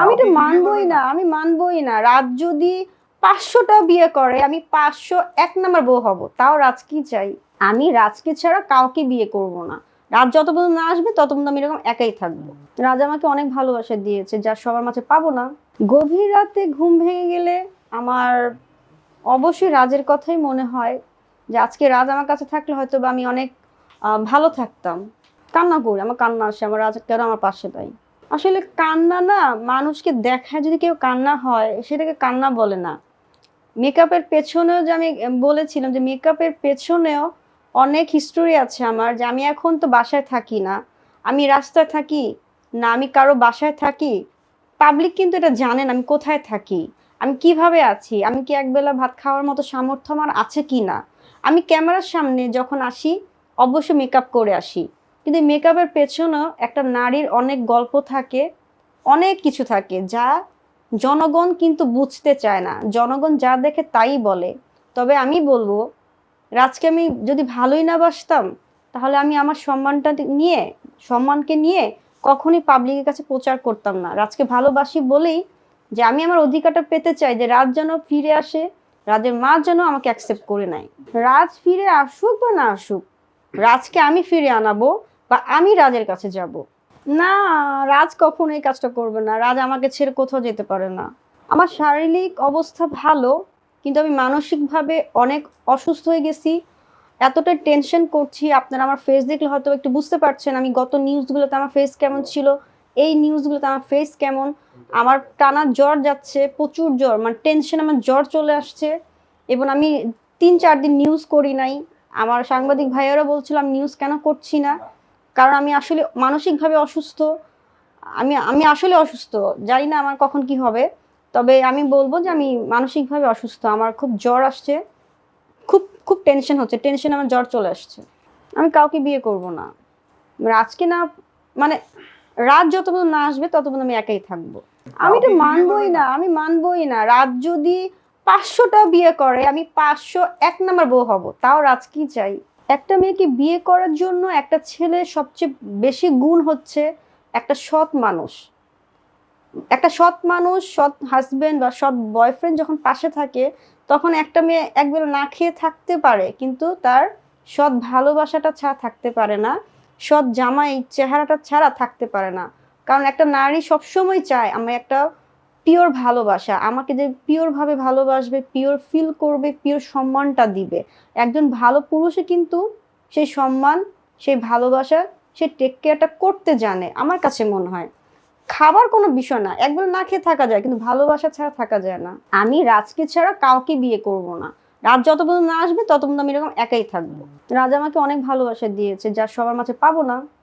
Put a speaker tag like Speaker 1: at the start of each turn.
Speaker 1: আমি তো মানবই না আমি মানবই না। রাত যদি পাঁচশোটা বিয়ে করে আমি পাঁচশো এক নম্বর বউ হব। তাও রাজ কি চাই? আমি রাজকে ছাড়া কাউকে বিয়ে করব না। রাত যত পর্যন্ত না আসবে তত পর্যন্ত আমি এরকম একাই থাকব। রাজ আমাকে অনেক ভালোবাসা দিয়েছে যা সবার মাঝে পাবো না। গভীর রাতে ঘুম ভেঙে গেলে আমার অবশ্যই রাজের কথাই মনে হয় যে আজকে রাজ আমার কাছে থাকলে হয়তো বা আমি অনেক ভালো থাকতাম। কান্না করি আমার কান্না আসে আমার রাজ কেন আমার পাশে তাই আসলে কান্না না মানুষকে দেখায় যদি কেউ কান্না হয়, সেটাকে কান্না বলে না। মেকআপের পেছনেও যে আমি বলেছিলাম যে মেকআপের পেছনেও অনেক হিস্টোরি আছে আমার যে আমি এখন তো বাসায় থাকি না। আমি রাস্তায় থাকি না, আমি কারও বাসায় থাকি। পাবলিক কিন্তু এটা জানেন আমি কোথায় থাকি। আমি কীভাবে আছি? আমি কি একবেলা ভাত খাওয়ার মতো সামর্থ্য আমার আছে কি না আমি ক্যামেরার সামনে যখন আসি, অবশ্যই মেকআপ করে আসি। কিন্তু মেকআপের পেছনেও একটা নারীর অনেক গল্প থাকে, অনেক কিছু থাকে যা জনগণ কিন্তু বুঝতে চায় না। জনগণ যা দেখে তাই বলে। তবে আমি বলব, রাজকে আমি যদি ভালোই না বাসতাম, তাহলে আমি আমার সম্মানটা নিয়ে, সম্মানকে নিয়ে কখনই পাবলিকের কাছে প্রচার করতাম না। রাজকে ভালোবাসি বলেই যে আমি আমার অধিকারটা পেতে চাই যে রাজ যেন ফিরে আসে, রাজের মা যেন আমাকে অ্যাকসেপ্ট করে নেয়। রাজ ফিরে আসুক বা না আসুক, রাজকে আমি ফিরে আনাবো বা আমি রাজের কাছে যাব। না, রাজ কখনো এই কাজটা করবে না। রাজ আমাকে ছেড়ে কোথাও যেতে পারে না। আমার শারীরিক অবস্থা ভালো, কিন্তু আমি মানসিকভাবে অনেক অসুস্থ হয়ে গেছি। এতটা টেনশন করছি, আপনারা আমার ফেস দেখলে হয়তো একটু বুঝতে পারছেন আমি গত নিউজগুলোতে আমার ফেস কেমন ছিল। এই নিউজগুলোতে আমার ফেস কেমন? আমার টানা জ্বর যাচ্ছে, প্রচুর জ্বর মানে টেনশন আমার জ্বর চলে আসছে। এবং আমি তিন চার দিন নিউজ করি নাই। আমার সাংবাদিক ভাইয়েরা বলছিল, আমি নিউজ কেন করছি না? কারণ আমি আসলে মানসিকভাবে অসুস্থ। আমি আমি আসলে অসুস্থ। জানি না আমার কখন কি হবে। তবে আমি বলব যে আমি মানসিকভাবে অসুস্থ। আমার খুব জ্বর আসছে। খুব খুব টেনশন হচ্ছে। টেনশন আমার জ্বর চলে আসছে। আমি কাউকে বিয়ে করব না। রাজকে না মানে রাত যত পর্যন্ত না আসবে তত পর্যন্ত আমি একাই থাকব। আমি তো মানবই না। আমি মানবই না। রাত যদি পাঁচশোটা বিয়ে করে আমি পাঁচশো এক নম্বর বউ হব। তাও রাজ কি চাই? একটা মেয়েকে বিয়ে করার জন্য একটা ছেলে সবচেয়ে বেশি গুণ হচ্ছে একটা সৎ মানুষ। একটা সৎ মানুষ, সৎ হাজব্যান্ড বা সৎ বয়ফ্রেন্ড যখন পাশে থাকে, তখন একটা মেয়ে একবেলা না খেয়ে থাকতে পারে, কিন্তু তার সৎ ভালোবাসাটা ছাড়া থাকতে পারে না, সৎ জামাই চেহারাটা ছাড়া থাকতে পারে না। কারণ একটা নারী সবসময় চায়, আমি একটা পিওর ভালোবাসা। আমাকে যে পিওর ভাবে ভালোবাসবে পিওর ফিল করবে পিওর সম্মানটা দিবে। একজন ভালো পুরুষে কিন্তু সেই সম্মান, সেই ভালোবাসা, সে টেক কেয়ারটা করতে জানে, আমার কাছে মনে হয়। খাবার কোনো বিষয় না একবার না খেয়ে থাকা যায়, কিন্তু ভালোবাসা ছাড়া থাকা যায় না। আমি রাজকে ছাড়া কাউকে বিয়ে করব না। রাত যত না আসবে, তত আমি এরকম একাই থাকব। রাজ আমাকে অনেক ভালোবাসা দিয়েছে, যা সবার মাঝে পাবো না।